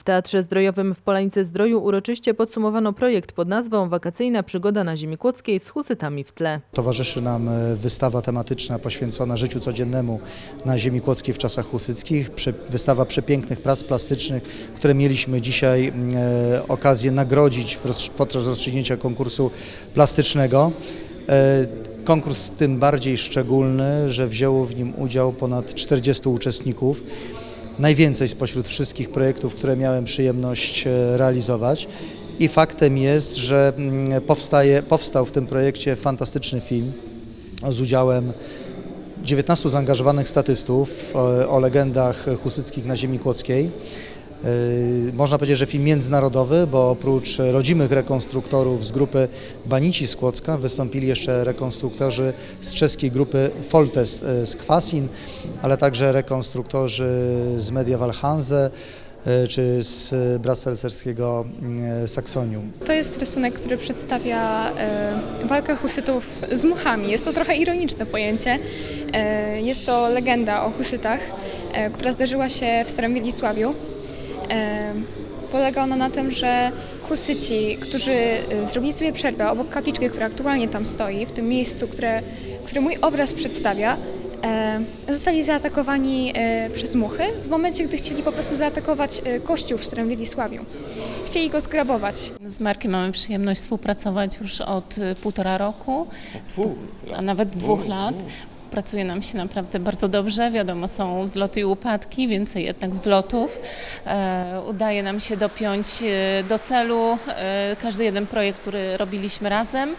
W Teatrze Zdrojowym w Polanicy Zdroju uroczyście podsumowano projekt pod nazwą Wakacyjna przygoda na ziemi kłodzkiej z husytami w tle. Towarzyszy nam e, wystawa tematyczna poświęcona życiu codziennemu na ziemi kłodzkiej w czasach husyckich. Wystawa przepięknych prac plastycznych, które mieliśmy dzisiaj e, okazję nagrodzić podczas rozstrzygnięcia konkursu plastycznego. E, Konkurs tym bardziej szczególny, że wzięło w nim udział ponad 40 uczestników. Najwięcej spośród wszystkich projektów, które miałem przyjemność e, realizować. I faktem jest, że mm, powstaje, powstał w tym projekcie fantastyczny film z udziałem 19 zaangażowanych statystów o, legendach husyckich na ziemi kłodzkiej. Yy, Można powiedzieć, że film międzynarodowy, bo oprócz rodzimych rekonstruktorów z grupy Banici z Kłodzka wystąpili jeszcze rekonstruktorzy z czeskiej grupy Foltes yy, z Kwasin, ale także rekonstruktorzy z Media Walhanse yy, czy z Bractwa Saksonium. To jest rysunek, który przedstawia walkę husytów z muchami. Jest to trochę ironiczne pojęcie. Jest to legenda o husytach, która zdarzyła się w Starym Wielisławiu. Polega ona na tym, że husyci, którzy e, zrobili sobie przerwę obok kapliczki, która aktualnie tam stoi, w tym miejscu, które, które mój obraz przedstawia, zostali zaatakowani e, przez muchy w momencie, gdy chcieli po prostu zaatakować e, kościół w Starym Wielisławiu. Chcieli go zgrabować. Z Markiem mamy przyjemność współpracować już od y, półtora roku, a nawet dwóch lat. Pracuje nam się naprawdę bardzo dobrze. Wiadomo, są wzloty i upadki, więcej jednak wzlotów. E, udaje nam się dopiąć e, do celu e, każdy jeden projekt, który robiliśmy razem.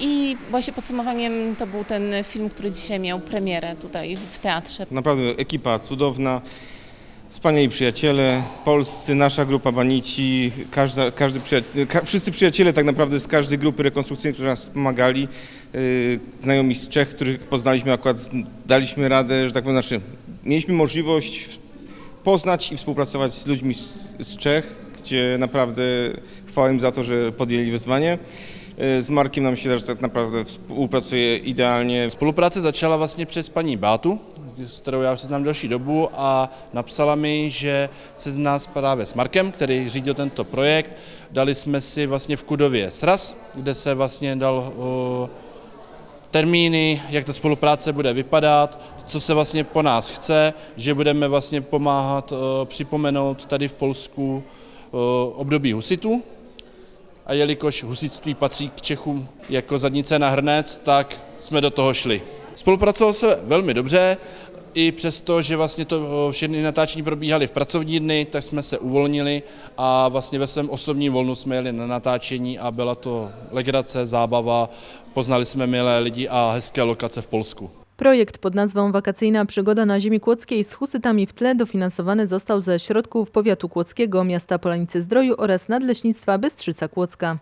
I właśnie podsumowaniem to był ten film, który dzisiaj miał premierę tutaj w teatrze. Naprawdę ekipa cudowna, wspaniali przyjaciele, polscy, nasza grupa Banici, każda, każdy ka, wszyscy przyjaciele tak naprawdę z każdej grupy rekonstrukcyjnej, którzy nas pomagali, yy, znajomi z Czech, których poznaliśmy akurat, daliśmy radę, że tak powiem, znaczy mieliśmy możliwość poznać i współpracować z ludźmi z, z Czech, gdzie naprawdę chwała im za to, że podjęli wyzwanie. Yy, Z Markiem nam się że tak naprawdę współpracuje idealnie. Spolupráce začala vlastně přes paní Bátu, s kterou já se znám delší dobu a napsala mi, že se zná právě s Markem, který řídil tento projekt. Dali jsme si vlastně v Kudově sraz, kde se vlastně dal o, termíny, jak ta spolupráce bude vypadat, co se vlastně po nás chce, že budeme vlastně pomáhat o, připomenout tady v Polsku o, období husitů, a jelikož husitství patří k Čechům jako zadnice na hrnec, tak jsme do toho šli. Spolupracovalo se velmi dobře, i přesto, že vlastně to všechny natáčení probíhaly v pracovní dny, tak jsme se uvolnili a vlastně ve svém osobním volnu jsme jeli na natáčení a byla to legrace, zábava, poznali jsme milé lidi a hezké lokace v Polsku. Projekt pod nazwą Wakacyjna przygoda na ziemi kłodzkiej z husytami w tle dofinansowany został ze środków powiatu kłodzkiego, miasta Polanicy Zdroju oraz Nadleśnictwa Bystrzyca Kłodzka.